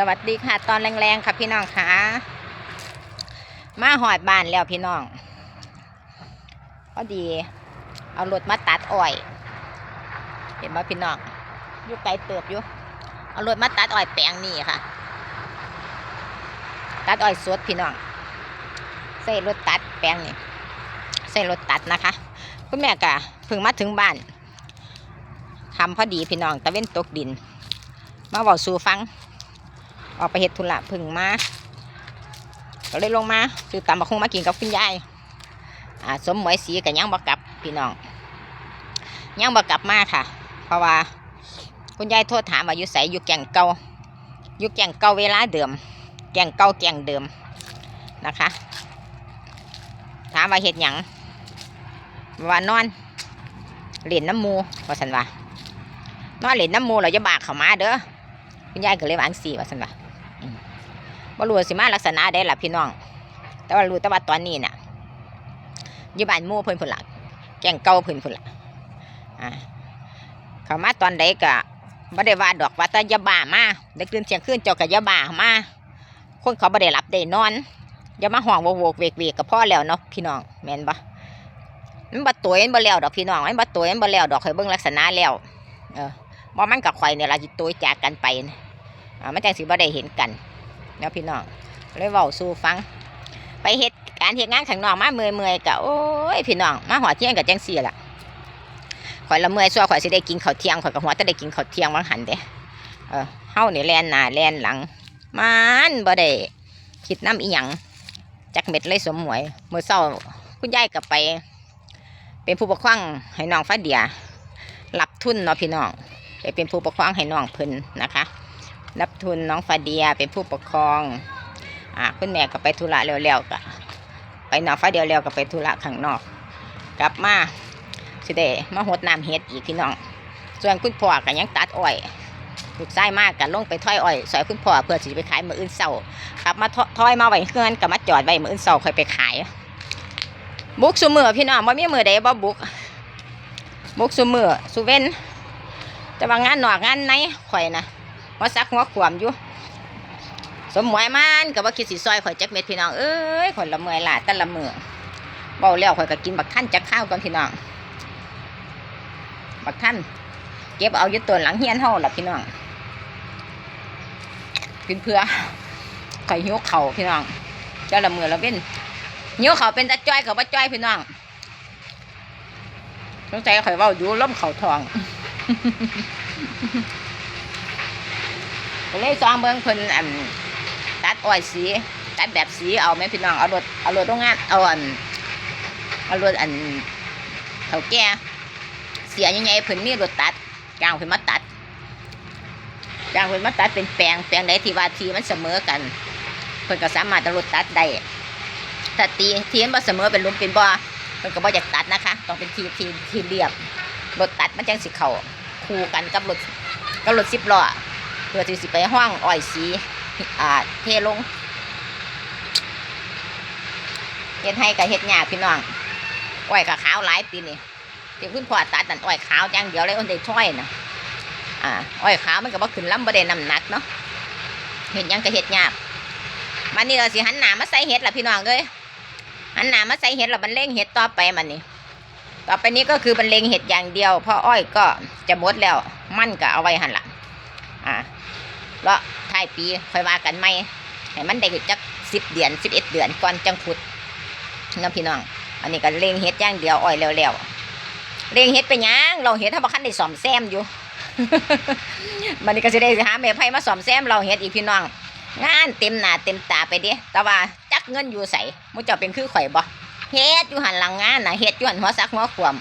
สวัสดีค่ะ ตอนแรงๆค่ะพี่น้องค่ะมาหอดบ้านแล้วพี่น้องพอดี เอารถมาตัดอ้อย เห็นไหมพี่น้องอยู่ไกลเติบอยู่ เอารถมาตัดอ้อยแปลงนี่ค่ะ ตัดอ้อยสดพี่น้องใส่รถตัดแปลงนี่ใส่รถตัดนะคะคุณแม่กะเพิ่งมาถึงบ้านทำพอดีพี่น้องตะเว้นตกดิน มาบอกสู่ฟัง ออกไปเฮ็ดธุระพึ่งมาก็เลยลงมาซื้อตำบักหุ่งมากินกับคุณยายอ่าสมหมวยสีกับยังบักลับพี่น้องยังบักลับมาค่ะ เพราะว่าคุณยายโทษถามว่าอยู่ใสอยู่แก่งเก่าอยู่แก่งเก่าเวลาเดิม แก่งเก่าแก่งเดิมนะคะ ถามว่าเฮ็ดหยังว่านอนเล่นน้ำมูว่าสันว่านอนเล่นน้ำมูเราจะบากเขามาเด้อคุณยายก็เลยว่าอังสีว่าสันว่า บ่รู้ว่าสิมาลักษณะได้ล่ะพี่น้อง แต่ว่ารู้แต่ว่าตอนนี้น่ะอยู่บ้านมู่เพิ่นพุ่นละแกงเก่าเพิ่นพุ่นละอ่าเขามาตอนใดก็บ่ได้ว่าดอกว่าแต่ยาบ้ามาได้คืนเที่ยงคืนเจ้าก็ยาบ้ามาคนเขาบ่ได้หลับได้นอนอย่ามาห้องโวกๆเวกๆก็พอแล้วเนาะพี่น้องแม่นบ่มันบ่ตัวมันบ่แล้วดอกพี่น้องมันบ่ตัวมันบ่แล้วดอกให้เบิ่งลักษณะแล้วเออบ่มันกับข่อยเนี่ยละสิตัวจากกันไปนะอ่ามันจังสิบ่ได้เห็นกัน เนาะพี่น้องเลยเว้าสู่ฟัง ไปเฮ็ดการเฮ็ดงานข้างนอกมาเมื่อยๆกะโอ้ยพี่น้องมาหัวเที่ยงกับจังซี่ล่ะข่อยละเมื่อยซัวข่อยสิได้กินข้าวเที่ยงข่อยก็หัวจะได้กินข้าวเที่ยงวังหันเด้เออเฮานี่แลนหน้าแลนหลัง มันบ่ได้คิดน้ำอีหยังจักเม็ดเลยสมหมวยเมื้อเช้าคุณยายก็ไป เป็นผู้ปกครองให้น้องฟ้าเดียรับทุนเนาะพี่น้องไปเป็นผู้ปกครองให้น้องเพิ่นนะคะ รับทุนน้องฟาเดียเป็นผู้ปกครองอ่าคุณแม่ก็ไปธุระเร็วๆก็ไปน้องฟ้าเดียวเร็วก็ไปธุระข้างนอก กลับมาสิได้มาหดน้ำเฮ็ดอีกพี่น้อง ส่วนคุณพ่อก็ยังตัดอ้อยลูกชายมากกันลงไปถ้อยอ้อยสอยคุณพ่อเพื่อสิไปขายมืออื่นเช้ากลับมาถ้อยมาไว้เฮือนก็มาจอดไว้มืออื่นเช้าค่อยไปขาย บุกซุมือพี่น้องบ่มีมือใดบ่บุก บุกซุมือสุเว้นแต่ว่างานหนอกงานในข่อยนะ ว่าซักหัวขวามอยู่ สมหมวยมันกับว่าคิดสิซอยข่อยจักเม็ดพี่น้องเอ้ยข่อยละเมอยล่ะแต่ละเมือเบาแล้วข่อยก็กินบักท่านจักข้าวก่อนพี่น้องบักท่านเก็บเอายู่ตัวหลังเฮียนเฮาล่ะพี่น้องกินเพื่อข่อยหิวเข่าพี่น้องเจ้าละเมือละเว้นหิวเข่าเป็นตะจ้อยเขาบ่าจ้อยพี่น้องสงสัยข่อยว้าอยู่ล้มเข่าทอง ก็เลยซองเบิ่งเพิ่นอันตัดอ้อยสีตัดแบบสีเอาแม่พี่น้องเอารถเอารถโรงงานเอาอันเอารถอันเฒ่าแก่เสียยังไงเพิ่นมีรถตัดจ้างเพิ่นมาตัดจ้างเพิ่นมาตัดเป็นแปลงแปลงใดที่ว่าทีมันเสมอกันเพิ่นก็สามารถเอารถตัดได้ถ้าตีทีมันบ่เสมอเป็นลุมเป็นบ่อเพิ่นก็บ่อยากตัดนะคะ ต้องเป็นทีทีทีเรียบรถตัดมันจังสิเข้าคู่กันกับรถกับรถ10ล้อ เพื่อที่สิไปห้องอ้อยสีอ่าเทลงเฮ็ดให้กับเฮ็ดหญ้าพี่น้องอ้อยกับขาวหลายปีนี่ที่คุณพ่อตัดนั่นอ้อยขาวอย่างเดียวเลยอันได้ถ้อยนะอ่าอ้อยขาวมันก็บ่ขึ้นลำบ่ได้น้ำหนักเนาะเฮ็ดยังก็เฮ็ดหยากมันนี่เราสิหันหน้ามาใส่เฮ็ดละพี่น้องเอ้ยหันหน้ามาใส่เฮ็ดล้วมันเล่งเฮ็ดต่อไปมันนี่ต่อไปนี้ก็คือมันเลงเห็ดอย่างเดียวเพราะอ้อยก็จะหมดแล้ว มันก็เอาไว้หันละ อ่าแล้วท้ายปีค่อยว่ากันไหมให้มันได้จักสิบเดือนสิบเอ็ดเดือนก่อนจังขุดน้องพี่น้อง อันนี้ก็เลี้ยงเฮ็ดย่างเดียวอ้อยแล้วๆเลี้ยงเฮ็ดไปยังเราเฮ็ดถ้าบ่คันได้ซ่อมแซมอยู่มันนี่ก็สิได้หาแม่ไผมาซ่อมแซมเราเฮ็ดอีกพี่น้อง งานเต็มหน้าเต็มตาไปเด้แต่ว่าจักเงินอยู่ใส่มุเจ้าเป็นคือข่อยบ่เฮ็ดอยู่หันหลังงานนะเฮ็ดอยู่หันหัวซักหัวขวม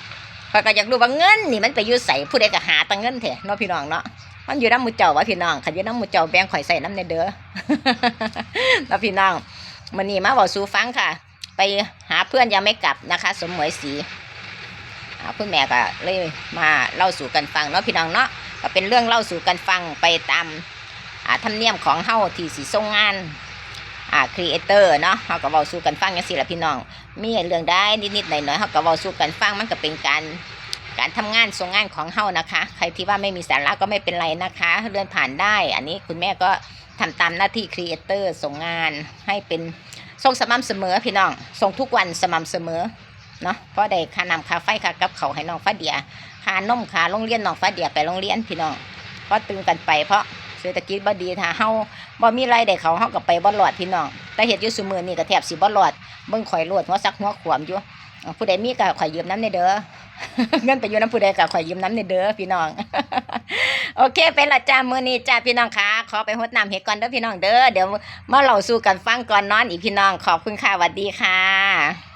ข้อยก็อยากรู้ว่าเงินนี่มันไปอยู่ใส่ผู้ใดก็หาตังเงินแท้เนาะพี่น้องเนาะ มันอยู่น้ำมูเจ้าวะพี่น้องขันอยู่น้ำมูเจ้าแบงข่อยใส่น้ำในเด้อแล้วพี่น้องมันนี่มาบอกสู่ฟังค่ะ ไปหาเพื่อนยังไม่กลับนะคะ สมหมวยสีอ่าคุณแม่ก็เลยมาเล่าสู่กันฟังเนาะพี่น้องเนาะก็เป็นเรื่องเล่าสู่กันฟังไปตามธรรมเนียมของเฮาที่สีส่งงานอ่าครีเอเตอร์เนาะเฮาก็เว้าสู่กันฟังจังซี่ล่ะพี่น้องมีเรื่องได้นิดๆหน่อยๆเฮาก็เว้าสู่กันฟังมันก็เป็นการ การทำงานส่งงานของเฮานะคะ ใครที่ว่าไม่มีสาระก็ไม่เป็นไรนะคะ เลื่อนผ่านได้ อันนี้คุณแม่ก็ทำตามหน้าที่ครีเอเตอร์ส่งงานให้เป็นส่งสม่ำเสมอพี่น้องส่งทุกวันสม่ำเสมอเนาะเพราะได้ค่านำค่าไฟค่ากับเขาให้น้องฟ้าเดียค่านมค่าโรงเรียนน้องฟ้าเดียไปโรงเรียนพี่น้องเพราะตึงกันไปเพราะเศรษฐกิจบ่ดีถ้าเฮาบ่มีรายได้เขาเฮาก็ไปบ่รอดพี่น้องแต่เฮ็ดอยู่ซุมื้อนี้ก็แทบสิบ่รอดเบิ่งข่อยโลดหัวซักหัวขวมอยู่ ผู้ใดมีก็ข่อยยืมน้ำในเด้อเงินไปอยู่น้ำผู้ใดก็ข่อยยืมน้ำในเด้อพี่น้อง โอเคไปละจ้ามือนี้จ้าพี่น้องค่ะขอไปหดน้ำเฮ็ดก่อนเด้อพี่น้องเด้อเดี๋ยวมาเล่าสู่กันฟังก่อนนอนอีกพี่น้องขอบคุณค่ะสวัสดีค่ะ